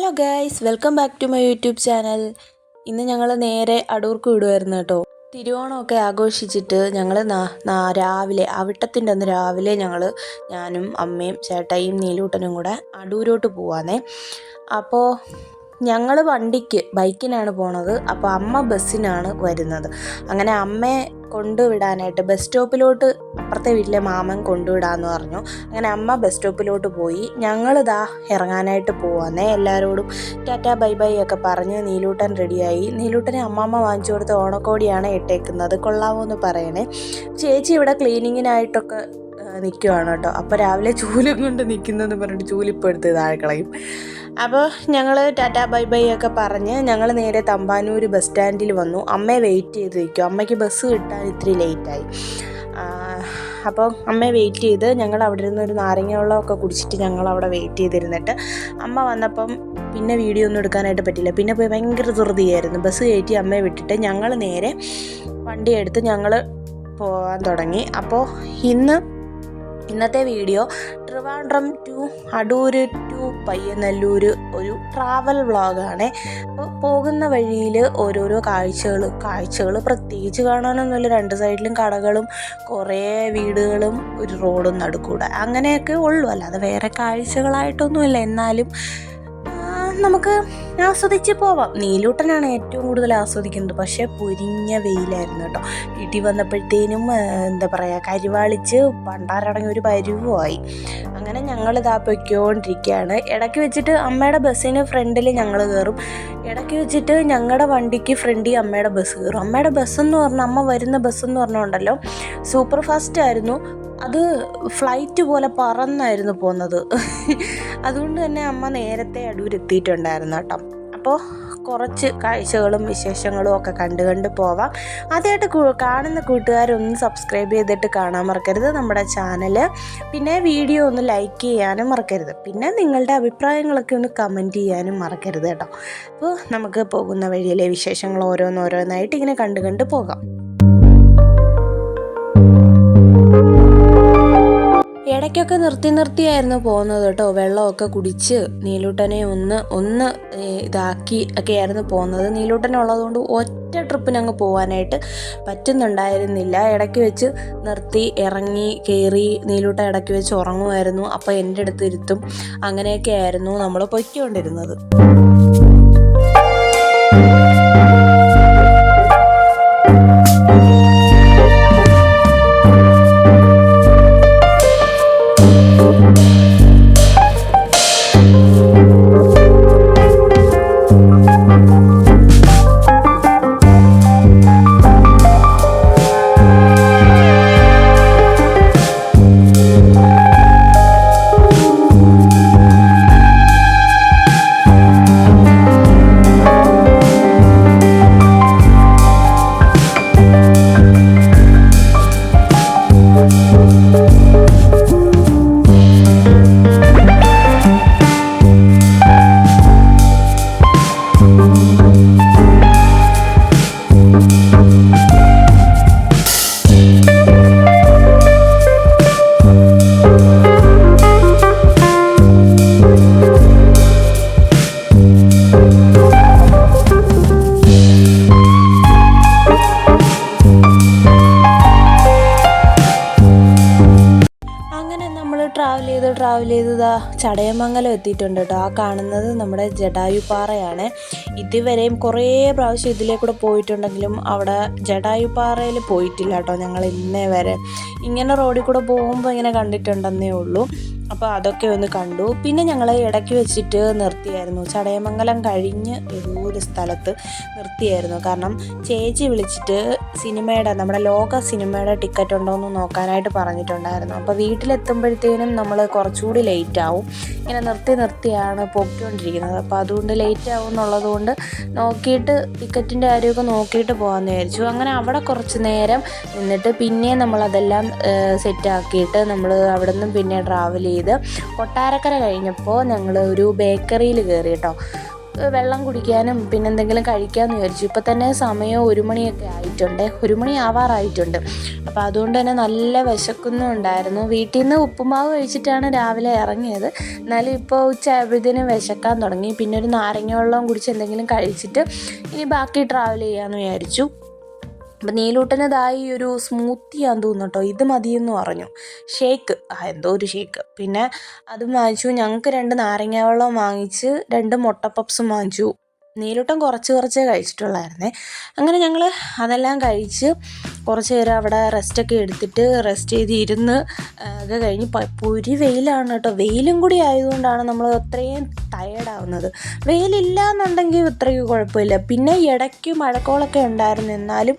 Hello guys welcome back to my YouTube channel ഇന്ന് ഞങ്ങൾ നേരെ അടൂർക്ക് വിടുമായിരുന്നു കേട്ടോ. തിരുവോണമൊക്കെ ആഘോഷിച്ചിട്ട് ഞങ്ങൾ രാവിലെ അവിട്ടത്തിന്റെ അന്ന് രാവിലെ ഞങ്ങൾ ഞാനും അമ്മയും ചേട്ടയും നീലൂട്ടനും കൂടെ അടൂരോട്ട് പോവാന്നേ. അപ്പോൾ ഞങ്ങൾ വണ്ടിക്ക് ബൈക്കിനാണ് പോണത്. അപ്പോൾ അമ്മ ബസ്സിനാണ് വരുന്നത്. അങ്ങനെ അമ്മയെ കൊണ്ടുവിടാനായിട്ട് ബസ് സ്റ്റോപ്പിലോട്ട് അപ്പുറത്തെ വീട്ടിലെ മാമൻ കൊണ്ടുവിടാമെന്ന് പറഞ്ഞു. അങ്ങനെ അമ്മ ബസ് സ്റ്റോപ്പിലോട്ട് പോയി. ഞങ്ങളിതാ ഇറങ്ങാനായിട്ട് പോവാന്നേ. എല്ലാവരോടും ടാറ്റ ബൈ ബൈ ഒക്കെ പറഞ്ഞ് നീലൂട്ടൻ റെഡിയായി. നീലൂട്ടനെ അമ്മമ്മ വാങ്ങിച്ചു കൊടുത്ത ഓണക്കോടിയാണ് ഇട്ടേക്കുന്നത്. കൊള്ളാമോ എന്ന് പറയണേ. ചേച്ചി ഇവിടെ ക്ലീനിങ്ങിനായിട്ടൊക്കെ നിൽക്കുവാണ് കേട്ടോ. അപ്പോൾ രാവിലെ ചൂലും കൊണ്ട് നിൽക്കുന്നതെന്ന് പറഞ്ഞിട്ട് ചൂലിപ്പോൾ എടുത്ത് താഴെ കളയും. അപ്പോൾ ഞങ്ങൾ ടാറ്റ ബൈ ബൈ ഒക്കെ പറഞ്ഞ് ഞങ്ങൾ നേരെ തമ്പാനൂർ ബസ് സ്റ്റാൻഡിൽ വന്നു. അമ്മയെ വെയിറ്റ് ചെയ്ത് നിൽക്കും അമ്മയ്ക്ക് ബസ് കിട്ടാൻ ഇത്തിരി ലേറ്റായി അപ്പോൾ അമ്മയെ വെയിറ്റ് ചെയ്ത് ഞങ്ങൾ അവിടെ ഇരുന്ന് ഒരു നാരങ്ങ വെള്ളമൊക്കെ കുടിച്ചിട്ട് ഞങ്ങൾ അവിടെ വെയിറ്റ് ചെയ്തിരുന്നിട്ട് അമ്മ വന്നപ്പം പിന്നെ വീഡിയോ ഒന്നും എടുക്കാനായിട്ട് പറ്റില്ല പിന്നെ പോയി ഭയങ്കര ധൃതിയായിരുന്നു. ബസ് കയറ്റി അമ്മയെ വിട്ടിട്ട് ഞങ്ങൾ നേരെ വണ്ടി എടുത്ത് ഞങ്ങൾ പോകാൻ തുടങ്ങി. അപ്പോൾ ഇന്ന് ഇന്നത്തെ video Trivandrum to Adoor to Payyanallur ഒരു ട്രാവൽ വ്ളോഗാണ് അപ്പോൾ പോകുന്ന വഴിയിൽ ഓരോരോ കാഴ്ചകൾ കാഴ്ചകൾ പ്രത്യേകിച്ച് കാണാനൊന്നുമില്ല. രണ്ട് സൈഡിലും കടകളും കുറേ വീടുകളും ഒരു റോഡും നടുക്കൂടെ. അങ്ങനെയൊക്കെ ഉള്ളൂ. അല്ലാതെ വേറെ കാഴ്ചകളായിട്ടൊന്നുമില്ല. എന്നാലും നമുക്ക് ആസ്വദിച്ച് പോവാം. നീലൂട്ടനാണ് ഏറ്റവും കൂടുതൽ ആസ്വദിക്കുന്നത്. പക്ഷേ പൊരിഞ്ഞ വെയിലായിരുന്നു കേട്ടോ. വീട്ടിൽ വന്നപ്പോഴത്തേനും എന്താ പറയുക കരിവാളിച്ച് പണ്ടാരടങ്ങി ഒരു പരുവുമായി അങ്ങനെ ഞങ്ങൾ ഇതാ പൊയ്ക്കൊണ്ടിരിക്കുകയാണ്. ഇടയ്ക്ക് വെച്ചിട്ട് അമ്മയുടെ ബസ്സിന് ഫ്രണ്ടിൽ ഞങ്ങൾ കയറും. ഇടയ്ക്ക് വെച്ചിട്ട് ഞങ്ങളുടെ വണ്ടിക്ക് ഫ്രണ്ടിൽ അമ്മയുടെ ബസ് കയറും. അമ്മയുടെ ബസ്സെന്ന് പറഞ്ഞാൽ അമ്മ വരുന്ന ബസ്സെന്ന് പറഞ്ഞുകൊണ്ടല്ലോ സൂപ്പർ ഫാസ്റ്റ് ആയിരുന്നു. അത് ഫ്ലൈറ്റ് പോലെ പറന്നായിരുന്നു പോകുന്നത് അതുകൊണ്ട് തന്നെ അമ്മ നേരത്തെ അടൂരെത്തിയിട്ടുണ്ടായിരുന്നു കേട്ടോ. അപ്പോൾ കുറച്ച് കാഴ്ചകളും വിശേഷങ്ങളും ഒക്കെ കണ്ടു കണ്ട് പോവാം. ആദ്യമായിട്ട് കാണുന്ന കൂട്ടുകാരൊന്ന് സബ്സ്ക്രൈബ് ചെയ്തിട്ട് കാണാൻ മറക്കരുത് നമ്മുടെ ചാനൽ പിന്നെ വീഡിയോ ഒന്ന് ലൈക്ക് ചെയ്യാനും മറക്കരുത്. പിന്നെ നിങ്ങളുടെ അഭിപ്രായങ്ങളൊക്കെ ഒന്ന് കമന്റ് ചെയ്യാനും മറക്കരുത് കേട്ടോ. അപ്പോൾ നമുക്ക് പോകുന്ന വഴിയിലെ വിശേഷങ്ങൾ ഓരോന്നോരോന്നായിട്ട് ഇങ്ങനെ കണ്ടു കണ്ട് പോകാം. ഇടയ്ക്കൊക്കെ നിർത്തി നിർത്തിയായിരുന്നു പോകുന്നത് കേട്ടോ. വെള്ളമൊക്കെ കുടിച്ച് നീലൂട്ടനെ ഒന്ന് ഒന്ന് ഇതാക്കി ഒക്കെ ആയിരുന്നു പോകുന്നത്. നീലൂട്ടനെ ഉള്ളതുകൊണ്ട് ഒറ്റ ട്രിപ്പിന് അങ്ങ് പോകാനായിട്ട് പറ്റുന്നുണ്ടായിരുന്നില്ല. ഇടയ്ക്ക് വെച്ച് നിർത്തി ഇറങ്ങി കയറി നീലൂട്ടൻ ഇടയ്ക്ക് വെച്ച് ഉറങ്ങുമായിരുന്നു. അപ്പോൾ എന്റെ അടുത്ത് ഇരുത്തും. അങ്ങനെയൊക്കെ ആയിരുന്നു നമ്മൾ പൊയ്ക്കൊണ്ടിരുന്നത്. ട്രാവൽ ചെയ്ത് ട്രാവൽ ചെയ്തതാ ചടയമംഗലം എത്തിയിട്ടുണ്ട് കേട്ടോ ആ കാണുന്നത് നമ്മുടെ ജടായുപാറയാണ് ഇതുവരെയും കുറേ പ്രാവശ്യം ഇതിലേക്കൂടെ പോയിട്ടുണ്ടെങ്കിലും അവിടെ ജടായുപാറയിൽ പോയിട്ടില്ല കേട്ടോ ഞങ്ങൾ ഇന്നേ വരെ. ഇങ്ങനെ റോഡിൽ കൂടെ പോകുമ്പോൾ ഇങ്ങനെ കണ്ടിട്ടുണ്ടെന്നേ ഉള്ളൂ. അപ്പോൾ അതൊക്കെ ഒന്ന് കണ്ടു. പിന്നെ ഞങ്ങൾ ഇടയ്ക്ക് വെച്ചിട്ട് നിർത്തിയായിരുന്നു. ചടയമംഗലം കഴിഞ്ഞ് ഒരു സ്ഥലത്ത് നിർത്തിയായിരുന്നു. കാരണം ചേച്ചി വിളിച്ചിട്ട് സിനിമയുടെ നമ്മുടെ ലോക സിനിമയുടെ ടിക്കറ്റ് ഉണ്ടോ എന്ന് നോക്കാനായിട്ട് പറഞ്ഞിട്ടുണ്ടായിരുന്നു. അപ്പോൾ വീട്ടിലെത്തുമ്പോഴത്തേനും നമ്മൾ കുറച്ചുകൂടി ലേറ്റ് ആവും. ഇങ്ങനെ നിർത്തി നിർത്തിയാണ് പൊക്കിക്കൊണ്ടിരിക്കുന്നത് അപ്പോൾ അതുകൊണ്ട് ലേറ്റ് ആവും എന്നുള്ളതുകൊണ്ട് നോക്കിയിട്ട് ടിക്കറ്റിന്റെ കാര്യമൊക്കെ നോക്കിയിട്ട് പോകാമെന്ന് വിചാരിച്ചു. അങ്ങനെ അവിടെ കുറച്ച് നേരം നിന്നിട്ട് പിന്നെ നമ്മളതെല്ലാം സെറ്റാക്കിയിട്ട് നമ്മൾ അവിടെ നിന്നും പിന്നെ ട്രാവൽ ചെയ്ത്. ചെയ്ത് കൊട്ടാരക്കര കഴിഞ്ഞപ്പോൾ ഞങ്ങൾ ഒരു ബേക്കറിയിൽ കയറി കേട്ടോ വെള്ളം കുടിക്കാനും പിന്നെ എന്തെങ്കിലും കഴിക്കാമെന്ന് വിചാരിച്ചു. ഇപ്പം തന്നെ സമയം ഒരു മണിയൊക്കെ ആയിട്ടുണ്ട്. ഒരു മണി ആവാറായിട്ടുണ്ട്. അപ്പോൾ അതുകൊണ്ട് തന്നെ നല്ല വിശക്കുന്നുണ്ടായിരുന്നു വീട്ടിൽ നിന്ന് ഉപ്പുമാവ് കഴിച്ചിട്ടാണ് രാവിലെ ഇറങ്ങിയത്. എന്നാലും ഇപ്പോൾ ഉച്ചയായപ്പോഴത്തേനും വിശക്കാൻ തുടങ്ങി. പിന്നെ ഒരു നാരങ്ങ വെള്ളം കുടിച്ച് എന്തെങ്കിലും കഴിച്ചിട്ട് ഇനി ബാക്കി ട്രാവൽ ചെയ്യാമെന്ന് വിചാരിച്ചു. അപ്പം നീലൂട്ടന് ഒരു സ്മൂത്തിയാന്ന് തോന്നുന്നു കേട്ടോ ഇത് മതിയെന്ന് പറഞ്ഞു ഷേക്ക്. ആ എന്തോ ഒരു ഷേക്ക്. പിന്നെ അതും വാങ്ങിച്ചു. ഞങ്ങൾക്ക് രണ്ട് നാരങ്ങ വെള്ളം വാങ്ങിച്ച് രണ്ട് മുട്ട പപ്സും വാങ്ങിച്ചു. നീലൂട്ടൻ കുറച്ച് കുറച്ചേ കഴിച്ചിട്ടുള്ളായിരുന്നേ. അങ്ങനെ ഞങ്ങൾ അതെല്ലാം കഴിച്ച് കുറച്ച് നേരം അവിടെ റെസ്റ്റൊക്കെ എടുത്തിട്ട് റെസ്റ്റ് ചെയ്ത് ഇരുന്ന് ഒക്കെ കഴിഞ്ഞ് പുരി വെയിലാണ് കേട്ടോ. വെയിലും കൂടി ആയതുകൊണ്ടാണ് നമ്മൾ അത്രയും ടയേർഡാവുന്നത് വെയിലില്ല എന്നുണ്ടെങ്കിൽ ഇത്രയ്ക്ക് കുഴപ്പമില്ല. പിന്നെ ഇടയ്ക്ക് മഴക്കോളൊക്കെ ഉണ്ടായിരുന്നു. എന്നാലും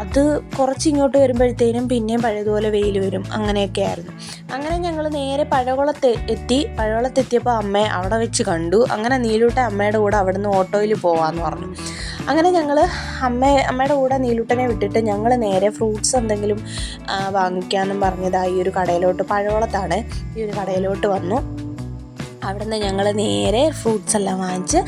അത് കുറച്ച് ഇങ്ങോട്ട് വരുമ്പോഴത്തേനും പിന്നെയും പഴയതുപോലെ വെയിൽ വരും. അങ്ങനെയൊക്കെ ആയിരുന്നു. അങ്ങനെ ഞങ്ങൾ നേരെ പഴകുളത്ത് എത്തി. പഴകുളത്തെത്തിയപ്പോൾ അമ്മയെ അവിടെ വെച്ച് കണ്ടു. അങ്ങനെ നീലൂട്ട അമ്മയുടെ കൂടെ അവിടുന്ന് ഓട്ടോയിൽ പോവാന്ന് പറഞ്ഞു. അങ്ങനെ ഞങ്ങൾ അമ്മയെ അമ്മയുടെ കൂടെ നീലൂട്ടനെ വിട്ടിട്ട് ഞങ്ങൾ നേരെ ഫ്രൂട്ട്സ് എന്തെങ്കിലും വാങ്ങിക്കാമെന്നും പറഞ്ഞതാ ഈ ഒരു കടയിലോട്ട് പഴവളത്താണ് ഈ ഒരു കടയിലോട്ട് വന്നു. അവിടുന്ന് ഞങ്ങൾ നേരെ ഫ്രൂട്ട്സ് എല്ലാം വാങ്ങിച്ച്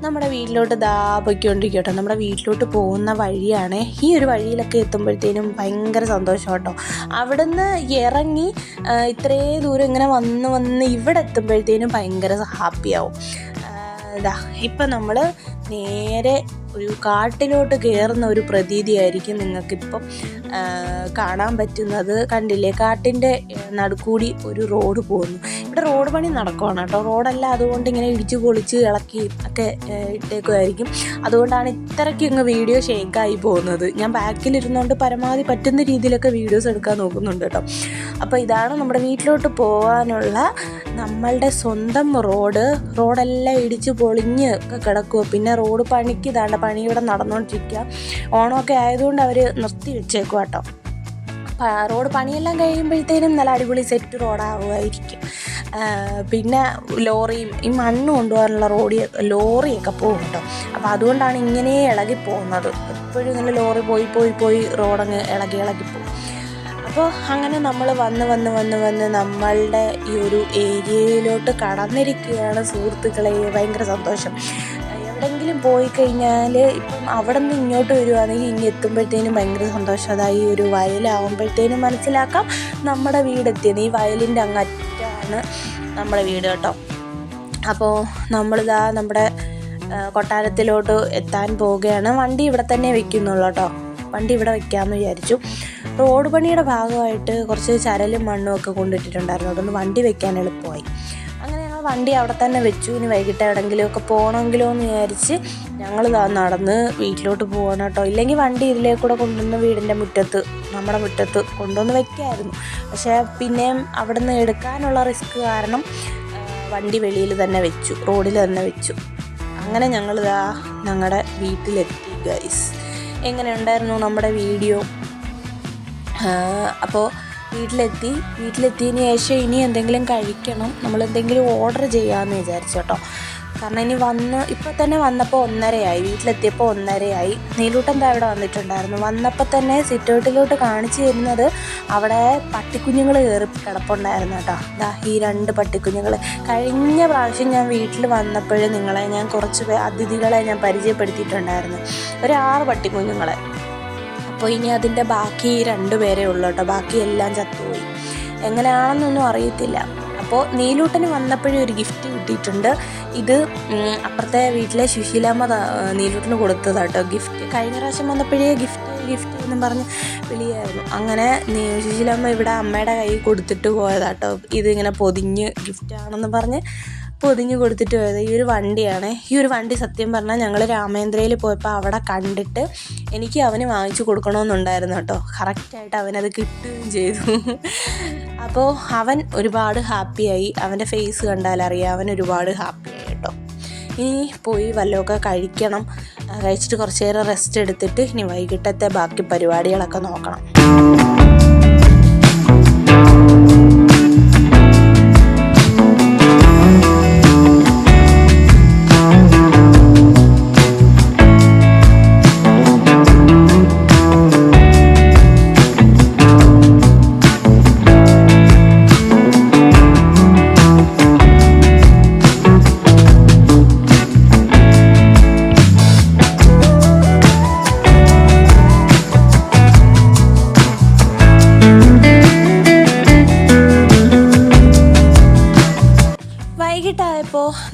നമ്മുടെ വീട്ടിലോട്ട് ദാ പൊയ്ക്കൊണ്ടിരിക്കട്ടോ നമ്മുടെ വീട്ടിലോട്ട് പോകുന്ന വഴിയാണ് ഈ ഒരു വഴിയിലൊക്കെ എത്തുമ്പോഴത്തേനും ഭയങ്കര സന്തോഷം കേട്ടോ അവിടുന്ന് ഇറങ്ങി ഇത്രേ ദൂരം ഇങ്ങനെ വന്ന് വന്ന് ഇവിടെ എത്തുമ്പോഴത്തേനും ഭയങ്കര ഹാപ്പിയാവും. ഇതാ ഇപ്പം നമ്മൾ നേരെ ഒരു കാട്ടിലോട്ട് കയറുന്ന ഒരു പ്രതീതിയായിരിക്കും നിങ്ങൾക്കിപ്പം കാണാൻ പറ്റുന്നത്. കണ്ടില്ലേ? കാട്ടിന്റെ നടുക്കൂടി ഒരു റോഡ് പോകുന്നു. ഇവിടെ റോഡ് പണി നടക്കുവാണ് കേട്ടോ. റോഡല്ല അതുകൊണ്ട് ഇങ്ങനെ ഇടിച്ച് പൊളിച്ച് ഇളക്കി ഒക്കെ ഇട്ടേക്കുമായിരിക്കും അതുകൊണ്ടാണ് ഇത്രയ്ക്ക് ഇങ്ങ് വീഡിയോ ഷേക്കായി പോകുന്നത്. ഞാൻ ബാക്കിലിരുന്നുകൊണ്ട് പരമാവധി പറ്റുന്ന രീതിയിലൊക്കെ വീഡിയോസ് എടുക്കാൻ നോക്കുന്നുണ്ട് കേട്ടോ. അപ്പോൾ ഇതാണ് നമ്മുടെ വീട്ടിലോട്ട് പോകാനുള്ള നമ്മളുടെ സ്വന്തം റോഡ്. റോഡെല്ലാം ഇടിച്ച് പൊളിഞ്ഞ് ഒക്കെ കിടക്കുക പിന്നെ റോഡ് പണിക്ക് ഇതാണ്ട പണി ഇവിടെ നടന്നുകൊണ്ടിരിക്കുക ഓണമൊക്കെ ആയതുകൊണ്ട് അവർ നിർത്തി വെച്ചേക്കും കേട്ടോ റോഡ് പണിയെല്ലാം കഴിയുമ്പോഴത്തേനും നല്ല അടിപൊളി സെറ്റ് റോഡാവുമായിരിക്കും. പിന്നെ ലോറിയും ഈ മണ്ണ് കൊണ്ടുപോകാനുള്ള റോഡി ലോറിയൊക്കെ പോകും കേട്ടോ അപ്പോൾ അതുകൊണ്ടാണ് ഇങ്ങനെ ഇളകി പോകുന്നത്. എപ്പോഴും ഇങ്ങനെ ലോറി പോയി പോയി പോയി റോഡങ്ങ് ഇളകി ഇളകി പോകും. അപ്പോൾ അങ്ങനെ നമ്മൾ വന്ന് വന്ന് വന്ന് വന്ന് നമ്മളുടെ ഈ ഒരു ഏരിയയിലോട്ട് കടന്നിരിക്കുകയാണ് സുഹൃത്തുക്കളെ. ഭയങ്കര സന്തോഷം. എവിടെയെങ്കിലും പോയി കഴിഞ്ഞാൽ ഇപ്പം അവിടെ നിന്ന് ഇങ്ങോട്ട് വരുവാണെങ്കിൽ ഇനി എത്തുമ്പോഴത്തേനും ഭയങ്കര സന്തോഷം. അതായി ഒരു വയലാവുമ്പോഴത്തേനും മനസ്സിലാക്കാം നമ്മുടെ വീടെത്തിയത് ഈ വയലിന്റെ അങ്ങറ്റാണ് നമ്മുടെ വീട് കേട്ടോ. അപ്പോൾ നമ്മളിതാ നമ്മുടെ കൊട്ടാരത്തിലോട്ട് എത്താൻ പോവുകയാണ്. വണ്ടി ഇവിടെ തന്നെ വെക്കുന്നുള്ളൂ കേട്ടോ. വണ്ടി ഇവിടെ വെക്കാമെന്ന് വിചാരിച്ചു. റോഡ് പണിയുടെ ഭാഗമായിട്ട് കുറച്ച് ചരലും മണ്ണും ഒക്കെ കൊണ്ടിട്ടിട്ടുണ്ടായിരുന്നു. അതുകൊണ്ട് വണ്ടി വെക്കാൻ എളുപ്പമായി. വണ്ടി അവിടെ തന്നെ വെച്ചു. ഇനി വൈകിട്ട് എവിടെങ്കിലുമൊക്കെ പോകണമെങ്കിലോ എന്ന് വിചാരിച്ച് ഞങ്ങൾ നടന്ന് വീട്ടിലോട്ട് പോകണം കേട്ടോ. ഇല്ലെങ്കിൽ വണ്ടി ഇതിലേ കൂടെ കൊണ്ടുവന്ന് വീടിന്റെ മുറ്റത്ത് നമ്മുടെ മുറ്റത്ത് കൊണ്ടുവന്ന് വെക്കായിരുന്നു. പക്ഷേ പിന്നെയും അവിടെ നിന്ന് എടുക്കാനുള്ള റിസ്ക് കാരണം വണ്ടി വെളിയിൽ തന്നെ വെച്ചു റോഡിൽ തന്നെ വെച്ചു. അങ്ങനെ ഞങ്ങൾ ഇതാ ഞങ്ങളുടെ വീട്ടിലെത്തി ഗൈസ് എങ്ങനെ ഉണ്ടായിരുന്നു നമ്മുടെ വീഡിയോ? അപ്പോൾ വീട്ടിലെത്തി. വീട്ടിലെത്തിയതിന് ശേഷം ഇനി എന്തെങ്കിലും കഴിക്കണം. നമ്മൾ എന്തെങ്കിലും ഓർഡർ ചെയ്യാമെന്ന് വിചാരിച്ചു കേട്ടോ കാരണം ഇനി വന്ന് ഇപ്പോൾ തന്നെ വന്നപ്പോൾ ഒന്നരയായി. വീട്ടിലെത്തിയപ്പോൾ ഒന്നരയായി. എന്താ ഇവിടെ വന്നിട്ടുണ്ടായിരുന്നു. വന്നപ്പോൾ തന്നെ സിറ്റൗട്ടിലോട്ട് കാണിച്ചു തരുന്നത് അവിടെ പട്ടിക്കുഞ്ഞുങ്ങൾ കയറി കിടപ്പുണ്ടായിരുന്നു കേട്ടോ ദാ ഈ രണ്ട് പട്ടിക്കുഞ്ഞുങ്ങൾ. കഴിഞ്ഞ പ്രാവശ്യം ഞാൻ വീട്ടിൽ വന്നപ്പോൾ നിങ്ങളെ ഞാൻ കുറച്ച് അതിഥികളെ ഞാൻ പരിചയപ്പെടുത്തിയിട്ടുണ്ടായിരുന്നു. ഒരു ആറ് പട്ടിക്കുഞ്ഞുങ്ങളെ. അപ്പോൾ ഇനി അതിന്റെ ബാക്കി രണ്ട് പേരേ ഉള്ളൂ കേട്ടോ. ബാക്കി എല്ലാം ചത്തുപോയി. എങ്ങനെയാണെന്നൊന്നും അറിയത്തില്ല. അപ്പോൾ നീലൂട്ടന് വന്നപ്പോഴും ഒരു ഗിഫ്റ്റ് കിട്ടിയിട്ടുണ്ട്. ഇത് അപ്പുറത്തെ വീട്ടിലെ സുശീലാമ്മ നീലൂട്ടന് കൊടുത്തതാട്ടോ ഗിഫ്റ്റ് കഴിഞ്ഞ പ്രാവശ്യം വന്നപ്പോഴേ ഗിഫ്റ്റ് ഗിഫ്റ്റ് എന്നും പറഞ്ഞ് വിളിയായിരുന്നു. അങ്ങനെ സുശീലാമ്മ ഇവിടെ അമ്മയുടെ കൈ കൊടുത്തിട്ട് പോയതാട്ടോ ഇതിങ്ങനെ പൊതിഞ്ഞ് ഗിഫ്റ്റാണെന്ന് പറഞ്ഞ് പൊതിഞ്ഞ് കൊടുത്തിട്ട് പോയത് ഈ ഒരു വണ്ടിയാണ്. ഈ ഒരു വണ്ടി സത്യം പറഞ്ഞാൽ ഞങ്ങൾ രാമേന്ദ്രയിൽ പോയപ്പോൾ അവിടെ കണ്ടിട്ട് എനിക്ക് അവന് വാങ്ങിച്ചു കൊടുക്കണമെന്നുണ്ടായിരുന്നു കേട്ടോ. കറക്റ്റായിട്ട് അവനത് കിട്ടുകയും ചെയ്തു. അപ്പോൾ അവൻ ഒരുപാട് ഹാപ്പിയായി അവന്റെ ഫേസ് കണ്ടാലറിയാം അവൻ ഒരുപാട് ഹാപ്പിയായി കേട്ടോ. ഇനി പോയി വല്ലതൊക്കെ കഴിക്കണം. കഴിച്ചിട്ട് കുറച്ച് നേരം റെസ്റ്റ് എടുത്തിട്ട് ഇനി വൈകിട്ടത്തെ ബാക്കി പരിപാടികളൊക്കെ നോക്കണം.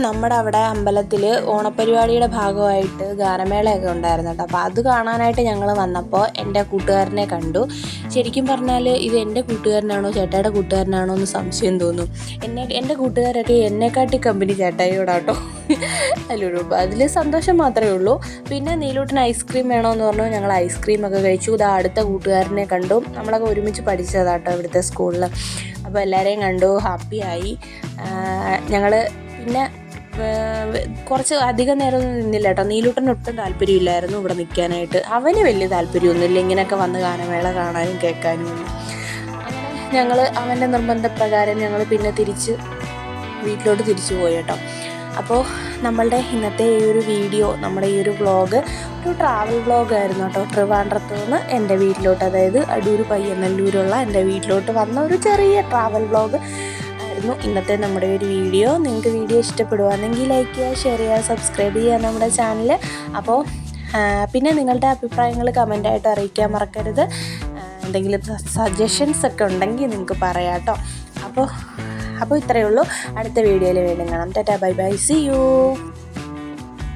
നമ്മുടെ അവിടെ അമ്പലത്തിൽ ഓണപ്പരിപാടിയുടെ ഭാഗമായിട്ട് ഗാനമേളയൊക്കെ ഉണ്ടായിരുന്നു കേട്ടോ. അപ്പോൾ അത് കാണാനായിട്ട് ഞങ്ങൾ വന്നപ്പോൾ എന്റെ കൂട്ടുകാരനെ കണ്ടു. ശരിക്കും പറഞ്ഞാൽ ഇത് എന്റെ കൂട്ടുകാരനാണോ ചേട്ടായുടെ കൂട്ടുകാരനാണോ എന്ന് സംശയം തോന്നും. എന്നെ എന്റെ കൂട്ടുകാരൊക്കെ എന്നെക്കാട്ടി കമ്പനി ചേട്ടായിയോടാട്ടോ. അതിലൊരു അതിൽ സന്തോഷം മാത്രമേ ഉള്ളൂ. പിന്നെ നീലൂട്ടിന് ഐസ്ക്രീം വേണമെന്ന് പറഞ്ഞു. ഞങ്ങൾ ഐസ്ക്രീം ഒക്കെ കഴിച്ചു. ഇതാ അടുത്ത കൂട്ടുകാരനെ കണ്ടു. നമ്മളൊക്കെ ഒരുമിച്ച് പഠിച്ചതാട്ടോ ഇവിടുത്തെ സ്കൂളിൽ അപ്പോൾ എല്ലാവരെയും കണ്ടു. ഹാപ്പിയായി ഞങ്ങൾ പിന്നെ കുറച്ച് അധികം നേരം നിന്നില്ല കേട്ടോ. നീലൂട്ടന് ഒട്ടും താല്പര്യമില്ലായിരുന്നു ഇവിടെ നിൽക്കാനായിട്ട്. അവന് വലിയ താല്പര്യമൊന്നുമില്ല ഇങ്ങനെയൊക്കെ വന്ന് ഗാനമേള കാണാനും കേൾക്കാനും ഒന്നും. ഞങ്ങൾ അവന്റെ നിർബന്ധപ്രകാരം ഞങ്ങൾ പിന്നെ തിരിച്ച് വീട്ടിലോട്ട് തിരിച്ചു പോയി കേട്ടോ. അപ്പോൾ നമ്മളുടെ ഇന്നത്തെ ഈ ഒരു വീഡിയോ നമ്മുടെ ഈ ഒരു വ്ളോഗ് ഒരു ട്രാവൽ വ്ളോഗായിരുന്നു കേട്ടോ. ട്രിവാൻഡ്രത്ത് നിന്ന് എന്റെ വീട്ടിലോട്ട് അതായത് അടൂർ പയ്യന്നല്ലൂരുള്ള എന്റെ വീട്ടിലോട്ട് വന്ന ഒരു ചെറിയ ട്രാവൽ വ്ളോഗ് ആയിരുന്നു ഇന്നത്തെ നമ്മുടെ ഒരു വീഡിയോ. നിങ്ങൾക്ക് വീഡിയോ ഇഷ്ടപ്പെടുവാണെങ്കിൽ ലൈക്ക് ചെയ്യുക ഷെയർ ചെയ്യുക സബ്സ്ക്രൈബ് ചെയ്യുക നമ്മുടെ ചാനൽ അപ്പോൾ പിന്നെ നിങ്ങളുടെ അഭിപ്രായങ്ങൾ കമന്റായിട്ട് അറിയിക്കാൻ മറക്കരുത്. എന്തെങ്കിലും സജഷൻസ് ഒക്കെ ഉണ്ടെങ്കിൽ നിങ്ങൾക്ക് പറയാം കേട്ടോ. അപ്പോൾ അപ്പോൾ ഇത്രയേ ഉള്ളൂ. അടുത്ത വീഡിയോയിൽ വീണ്ടും കാണാം. Tata bye bye see you